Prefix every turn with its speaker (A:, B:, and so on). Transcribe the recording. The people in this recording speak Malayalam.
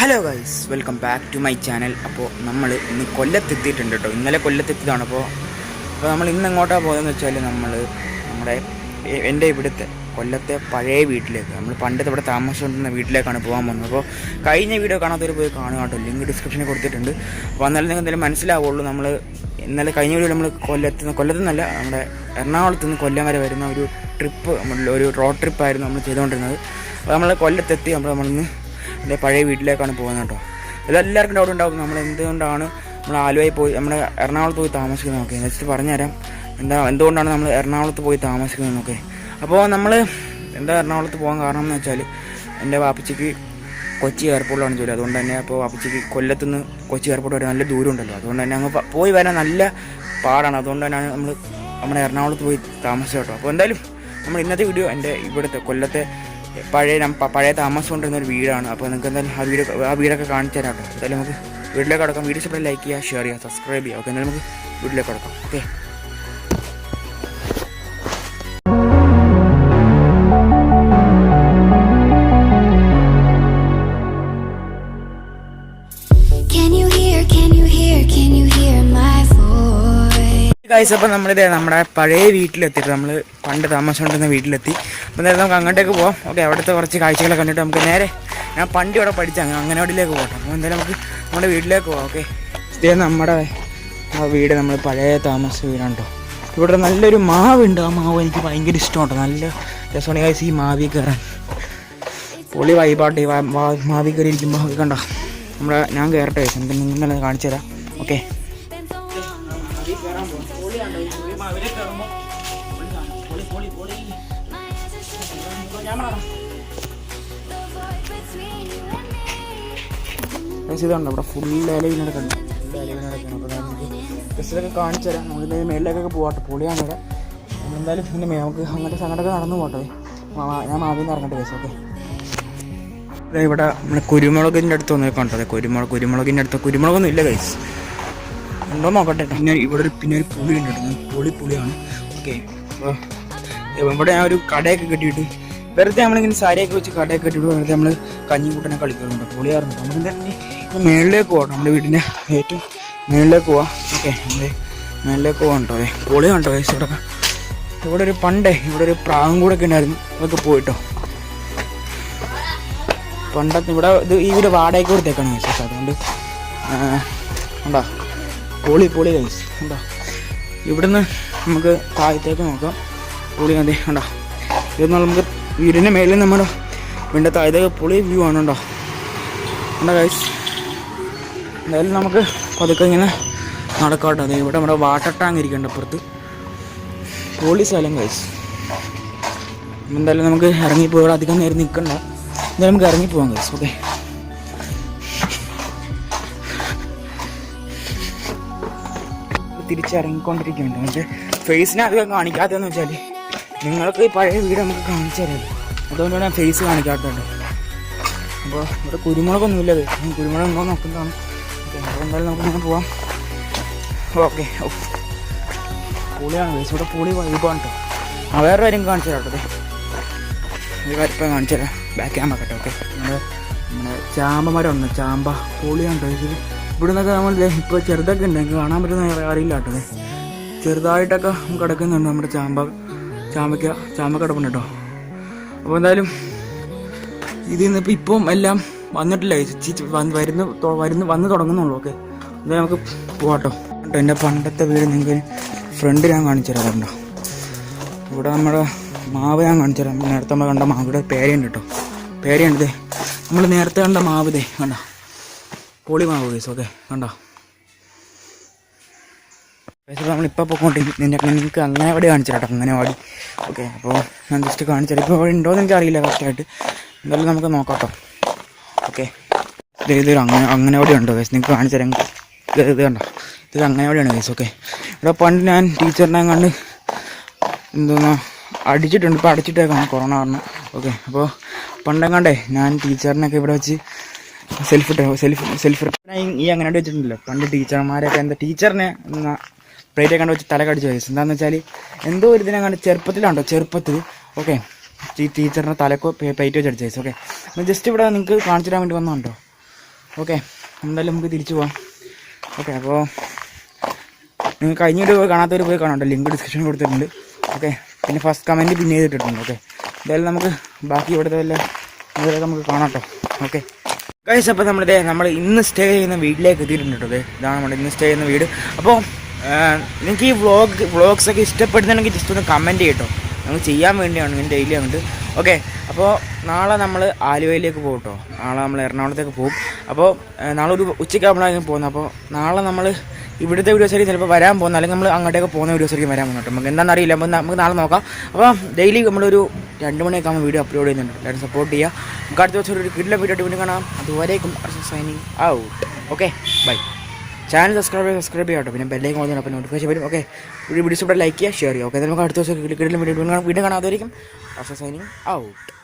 A: Hello guys welcome back to my channel അപ്പോൾ നമ്മൾ ഇന്ന് കൊല്ലത്തെത്തിയിട്ടുണ്ട് കേട്ടോ ഇന്നലെ കൊല്ലത്തെത്തിയതാണ് അപ്പോൾ അപ്പോൾ നമ്മൾ ഇന്ന് എങ്ങോട്ടാണ് പോയതെന്ന് വെച്ചാൽ നമ്മൾ നമ്മുടെ എന്റെ ഇവിടുത്തെ കൊല്ലത്തെ പഴയ വീട്ടിലേക്ക്. നമ്മൾ പണ്ടത്തെ ഇവിടെ താമസിച്ചുകൊണ്ടിരുന്ന വീട്ടിലേക്കാണ് പോകാൻ പോകുന്നത്. അപ്പോൾ കഴിഞ്ഞ വീഡിയോ കാണാത്തവർ പോയി കാണുക കേട്ടോ ലിങ്ക് ഡിസ്ക്രിപ്ഷനിൽ കൊടുത്തിട്ടുണ്ട്. അപ്പോൾ എന്നാലും നിങ്ങൾ എന്തെങ്കിലും മനസ്സിലാവുള്ളൂ നമ്മൾ ഇന്നലെ കഴിഞ്ഞ വീഡിയോ നമ്മൾ കൊല്ലത്ത് നിന്ന് കൊല്ലത്ത് നിന്നല്ല നമ്മുടെ എറണാകുളത്ത് നിന്ന് കൊല്ലം വരെ വരുന്ന ഒരു ട്രിപ്പ് ഒരു റോഡ് ട്രിപ്പായിരുന്നു നമ്മൾ ചെയ്തുകൊണ്ടിരുന്നത്. അപ്പോൾ നമ്മൾ കൊല്ലത്തെത്തി നമ്മൾ നമ്മളിന്ന് എന്റെ പഴയ വീട്ടിലേക്കാണ് പോകുന്നത് കേട്ടോ. ഇതെല്ലാവർക്കും ഡൗട്ട് ഉണ്ടാവും. നമ്മൾ എന്തുകൊണ്ടാണ് നമ്മൾ ആലുവയിൽ പോയി നമ്മുടെ എറണാകുളത്ത് പോയി താമസിക്കുന്നത് നോക്കി ജസ്റ്റ് പറഞ്ഞുതരാം. എന്താ എന്തുകൊണ്ടാണ് നമ്മൾ എറണാകുളത്ത് പോയി താമസിക്കുന്നത് നോക്കി അപ്പോൾ നമ്മൾ എന്താ എറണാകുളത്ത് പോകാൻ കാരണം എന്ന് വെച്ചാൽ എന്റെ വാപ്പച്ചിക്ക് കൊച്ചി എയർപോർട്ടിലാണ് ജോലി. അതുകൊണ്ട് തന്നെ അപ്പോൾ വാപ്പച്ചിക്ക് കൊല്ലത്തുനിന്ന് കൊച്ചി എയർപോർട്ട് വരെ നല്ല ദൂരം ഉണ്ടല്ലോ. അതുകൊണ്ട് തന്നെ അങ്ങ് പോയി വരാൻ നല്ല പാടാണ്. അതുകൊണ്ട് തന്നെ നമ്മൾ നമ്മുടെ എറണാകുളത്ത് പോയി താമസിച്ചു കേട്ടോ. അപ്പോൾ എന്തായാലും നമ്മൾ ഇന്നത്തെ വീഡിയോ എന്റെ ഇവിടുത്തെ കൊല്ലത്തെ പഴയ പഴയ താമസം കൊണ്ടിരുന്ന ഒരു വീടാണ്. അപ്പോൾ നിങ്ങൾക്ക് എന്തായാലും ആ വീട് ആ വീടൊക്കെ കാണിച്ചു തരാം. കേട്ടോ എന്തായാലും നമുക്ക് വീട്ടിലേക്ക് അടക്കാം വീഡിയോ ഇഷ്ടപ്പെട്ട ലൈക്ക് ചെയ്യുക ഷെയർ ചെയ്യുക സബ്സ്ക്രൈബ് ചെയ്യുക. ഓക്കെ എന്തായാലും നമുക്ക് വീട്ടിലേക്ക് അടക്കാം ഓക്കെ. ഗൈസ് അപ്പോൾ നമ്മളിത് നമ്മുടെ പഴയ വീട്ടിലെത്തിയിട്ട് നമ്മൾ പണ്ട് താമസിച്ചുകൊണ്ടിരുന്ന വീട്ടിലെത്തി. അപ്പോൾ നേരെ നമുക്ക് അങ്ങോട്ടേക്ക് പോകാം ഓക്കെ അവിടുത്തെ കുറച്ച് കാഴ്ചകളെ കണ്ടിട്ട് നമുക്ക് നേരെ ഞാൻ പണ്ട് ഇവിടെ അങ്ങനെ അങ്ങനവാടിയിലേക്ക് പോകട്ടെ അപ്പോൾ എന്തായാലും നമുക്ക് നമ്മുടെ വീട്ടിലേക്ക് പോകാം ഓക്കെ. ഇതേ നമ്മുടെ ആ വീട് നമ്മൾ പഴയ താമസ വീടാണ് കേട്ടോ ഇവിടെ നല്ലൊരു മാവുണ്ട്. ആ മാവ് എനിക്ക് ഭയങ്കര ഇഷ്ടമാണ് നല്ല രസമാണ് ഗൈസ് ഈ മാവി കയറാൻ. പൊളി വൈബാട്ട് ഈ മാവി കയറി ഇരിക്കുമ്പോൾ കണ്ടോ? നമ്മുടെ ഞാൻ കയറട്ടെ ഗൈസ് നിങ്ങളെ കാണിച്ചു തരാം ഓക്കെ. ഇതുണ്ട്? ഇവിടെ ഫുൾ ഇലയിൽ നമുക്ക് ബസ്സിലൊക്കെ കാണിച്ചു തരാം. നമുക്ക് മേളിലേക്കൊക്കെ പോകട്ടെ പൊളിയാണ് ഇവിടെ എന്തായാലും പിന്നെ നമുക്ക് അങ്ങോട്ട് അങ്ങോട്ടൊക്കെ നടന്നു പോട്ടെ ഞാൻ ആദ്യം ഇറങ്ങട്ടെ ബസ് ഓക്കെ അതെ ഇവിടെ നമ്മുടെ കുരുമുളകിന്റെ അടുത്ത് വന്ന് കണ്ടത് കുരുമുളക് കുരുമുളകിന്റെ അടുത്ത്. കുരുമുളകൊന്നും ഇല്ല കൈസ് ഉണ്ടോ നോക്കട്ടെ പിന്നെ ഇവിടെ ഒരു പിന്നെ ഒരു പുളി ഉണ്ട് പൊളി പുളി പുളിയാണ്. ഓക്കെ ഇവിടെ ഞാൻ ഒരു കടയൊക്കെ കെട്ടിയിട്ട് വെറുതെ നമ്മളിങ്ങനെ സാരിയൊക്കെ വെച്ച് കടയൊക്കെ ഇട്ടിട്ട് വെറുതെ നമ്മൾ കഞ്ഞിക്കൂട്ടനെ കളിക്കാറുണ്ട്. പൊളിയാറുണ്ട്. നമുക്ക് തന്നെ മേളിലേക്ക് പോകാം നമ്മുടെ വീടിന്റെ ഏറ്റവും മേളിലേക്ക് പോവാം. ഓക്കെ നമ്മുടെ മേളിലേക്ക് പോകാം കേട്ടോ. പുളി കണ്ടോ ഇവിടെ ഇവിടെ ഒരു പണ്ടേ ഇവിടെ ഒരു പ്രാവും കൂടെ ഒക്കെ ഉണ്ടായിരുന്നു. അതൊക്കെ പോയിട്ടോ. പണ്ടത്തെ ഇവിടെ ഇത് ഈ വീട് വാടകയ്ക്ക് കൊടുത്തേക്കാണ് വയസ്സ് അതുകൊണ്ട് ഉണ്ടോ പൊളി പൊളി വയസ്സ് ഉണ്ടോ ഇവിടുന്ന് നമുക്ക് താഴത്തേക്ക് നോക്കാം. പൊളി അതെ ഉണ്ടോ ഇതൊന്നും നമുക്ക് വീടിന്റെ മേളിൽ നമ്മുടെ വീടിന്റെ താഴത്തേക്ക് പൊളി വ്യൂ ആണ് കേട്ടോ ഉണ്ടോ കൈസ് എന്തായാലും നമുക്ക് പതുക്കെ ഇങ്ങനെ നടക്കാട്ടോ. അതെ ഇവിടെ നമ്മുടെ വാട്ടർ ടാങ്ക് ഇരിക്കുന്നുണ്ട് അപ്പുറത്ത്. പൊളി സ്ഥലം കൈസ് എന്തായാലും നമുക്ക് ഇറങ്ങിപ്പോയി ഇവിടെ അധികം നേരം നിൽക്കണ്ട. എന്തായാലും നമുക്ക് ഇറങ്ങിപ്പോവാം കൈസ് ഓക്കെ തിരിച്ചിറങ്ങിക്കൊണ്ടിരിക്കുന്നുണ്ട്. പക്ഷേ ഫേസിനെ അധികം കാണിക്കാത്തതെന്ന് വെച്ചാൽ നിങ്ങൾക്ക് ഈ പഴയ വീട് നമുക്ക് കാണിച്ചു തരാം. അതുകൊണ്ടാണ് ഞാൻ ഫേസ് കാണിക്കാത്തത്. അപ്പോൾ ഇവിടെ കുരുമുളകൊന്നുമില്ല ഇത്. ഞാൻ കുരുമുളക് ഉണ്ടോ നോക്കുന്നതാണ് എന്തായാലും നമുക്ക് ഇങ്ങനെ പോവാം. ഓക്കെ പുളിയാണ് ഇവിടെ പുളി വൈബാണ് കേട്ടോ ആ വേറെ കാര്യം കാണിച്ചു തരാം കേട്ടോ. ഒരു കാര്യം കാണിച്ചു തരാം. ബാക്ക് ക്യാമറ കേട്ടോ ഓക്കെ. നമ്മുടെ നമ്മുടെ ചാമ്പ മരം ഉണ്ട് ചാമ്പ പുളിയാണ് കേട്ടോ ഇവിടെ നിന്നൊക്കെ നമ്മൾ ഇപ്പോൾ ചെറുതൊക്കെ ഉണ്ടെങ്കിൽ കാണാൻ പറ്റുന്ന അറിയില്ല കേട്ടോ. ചെറുതായിട്ടൊക്കെ കിടക്കുന്നുണ്ട് നമ്മുടെ ചാമ്പ. ചാമ്പയ്ക്ക ചാമക്ക കിടപ്പുണ്ട് കേട്ടോ. അപ്പോൾ എന്തായാലും ഇതിൽ നിന്ന് ഇപ്പം ഇപ്പം എല്ലാം വന്നിട്ടില്ല? വരുന്ന വരുന്നു വന്ന് തുടങ്ങുന്നുള്ളൂ. ഓക്കെ. എന്തായാലും നമുക്ക് പോകാട്ടോ കേട്ടോ. എന്റെ പണ്ടത്തെ വീട് നിങ്ങൾക്ക് ഫ്രണ്ട് ഞാൻ കാണിച്ചു തരാം കണ്ടോ. ഇവിടെ നമ്മുടെ മാവ് ഞാൻ കാണിച്ചു തരാം. നേരത്തെ നമ്മൾ കണ്ട മാവിടെ പേരയുണ്ട് കേട്ടോ. പേരയുണ്ട് നമ്മൾ നേരത്തെ കണ്ട മാവ് ഇതേ കണ്ടോ. പൊളി മാവ് കേസ് ഓക്കെ കണ്ടോ. പക്ഷേ നമ്മളിപ്പോൾ പോയിക്കൊണ്ടിരിക്കും നിങ്ങൾക്ക് അങ്ങനെ അവിടെ കാണിച്ചു കേട്ടോ അങ്ങനെ ഓടി ഓക്കെ അപ്പോൾ ഞാൻ ജസ്റ്റ് കാണിച്ചു തരാം ഇപ്പോൾ അവിടെ ഉണ്ടോയെന്ന് എനിക്ക് അറിയില്ല കറക്റ്റായിട്ട് എന്തായാലും നമുക്ക് നോക്കാം കേട്ടോ ഓക്കെ ഇത് ഇതൊരു അങ്ങനെ അങ്ങനെ അവിടെ ഉണ്ടോ കേസ് നിങ്ങൾക്ക് കാണിച്ചു തരാം ഇത് കണ്ടോ? ഇത് അങ്ങനെ അവിടെയാണ് കേസ് ഓക്കെ ഇവിടെ പണ്ട് ഞാൻ ടീച്ചറിനെ കണ്ട് എന്തോന്നാ അടിച്ചിട്ടുണ്ട്. ഇപ്പോൾ അടിച്ചിട്ടേക്കാണ് കൊറോണ കാരണം. ഓക്കെ അപ്പോൾ പണ്ടെങ്ങാണ്ടേ ഞാൻ ടീച്ചറിനൊക്കെ ഇവിടെ വെച്ച് സെൽഫ് സെൽഫ് സെൽഫ് ഈ അങ്ങനെ വെച്ചിട്ടുണ്ടല്ലോ. പണ്ട് ടീച്ചർമാരൊക്കെ എന്താ ടീച്ചറിനെ പ്ലേറ്റ് കണ്ട് വെച്ച് തല കടിച്ചു വയസ്സ് എന്താണെന്ന് വെച്ചാൽ എന്തോ ഒരു ഇതിനെ കണ്ട് ചെറുപ്പത്തിലാണ്ടോ ചെറുപ്പത്തിൽ. ഓക്കെ ഈ ടീച്ചറിന്റെ തലക്കോ പ്ലേറ്റ് വെച്ച് അടിച്ചു വയസ്സ് ഓക്കെ ജസ്റ്റ് ഇവിടെ നിങ്ങൾക്ക് കാണിച്ചു തരാൻ വേണ്ടി വന്നതുണ്ടോ ഓക്കെ എന്തായാലും നമുക്ക് തിരിച്ചു പോവാം. ഓക്കെ അപ്പോൾ നിങ്ങൾ കഴിഞ്ഞ വീഡിയോ കാണാത്തവർ പോയി കാണാം. ലിങ്ക് ഡിസ്ക്രിപ്ഷനിൽ കൊടുത്തിട്ടുണ്ട്. ഓക്കെ പിന്നെ ഫസ്റ്റ് കമന്റ് പിന്നെ ചെയ്തിട്ടുണ്ട് ഓക്കെ എന്തായാലും നമുക്ക് ബാക്കി ഇവിടുത്തെ വല്ല ഇതിലൊക്കെ നമുക്ക് കാണാം കേട്ടോ ഓക്കെ കഴിച്ച് അപ്പോൾ നമ്മളിതേ നമ്മൾ ഇന്ന് സ്റ്റേ ചെയ്യുന്ന വീട്ടിലേക്ക് എത്തിയിട്ടുണ്ട് കേട്ടോ ഇതാണ് നമ്മുടെ ഇന്ന് സ്റ്റേ ചെയ്യുന്ന വീട്. അപ്പോൾ നിങ്ങൾക്ക് ഈ വ്ളോഗ് ഒക്കെ ഇഷ്ടപ്പെടുന്നുണ്ടെങ്കിൽ ജസ്റ്റ് ഒന്ന് കമന്റ് ചെയ്യട്ടോ നമുക്ക് ചെയ്യാൻ വേണ്ടിയാണ് ഇങ്ങനെ ഡെയിലി അങ്ങോട്ട്. ഓക്കെ അപ്പോൾ നാളെ നമ്മൾ ആലുവയിലേക്ക് പോകും കേട്ടോ നാളെ നമ്മൾ എറണാകുളത്തേക്ക് പോകും അപ്പോൾ നാളെ ഒരു ഉച്ചയ്ക്ക് നമ്മളായിരിക്കും പോകുന്നത്. അപ്പോൾ നാളെ നമ്മൾ ഇവിടുത്തെ വീഡിയോ ആയിരിക്കും ചിലപ്പോൾ വരാൻ പോകുന്നത്. അല്ലെങ്കിൽ നമ്മൾ അങ്ങോട്ടേക്ക് പോകുന്ന വീഡിയോസ് ആയിരിക്കും വരാൻ പോകുന്നു കേട്ടോ നമുക്ക് എന്താണെന്ന് അറിയില്ല അപ്പോൾ നമുക്ക് നാളെ നോക്കാം. അപ്പോൾ ഡെയിലി നമ്മളൊരു രണ്ട് മണിയൊക്കെ ആകുമ്പോൾ വീഡിയോ അപ്ലോഡ് ചെയ്യുന്നുണ്ട്. എല്ലാവരും സപ്പോർട്ട് ചെയ്യുക. നമുക്ക് അടുത്ത ദിവസം ഒരു കിഡിലെ വീഡിയോ ആയിട്ട് വീണ്ടും കാണാം. അതുവരേക്കും signing out okay bye channel subscribe subscribe ചെയ്യാം കേട്ടോ പിന്നെ ബെല്ലേക്ക് വന്നു അപ്പോൾ നോട്ടിഫിക്കേഷൻ വരും. ഓക്കെ വീഡിയോ ഇവിടെ ലൈക്ക് ചെയ്യുക ഷെയർ ചെയ്യുക. ഓക്കെ നമുക്ക് അടുത്ത ദിവസം വീഡിയോ വീണ്ടും കാണാം. വീഡിയോ കാണാം. അതുവരേക്കും. Signing out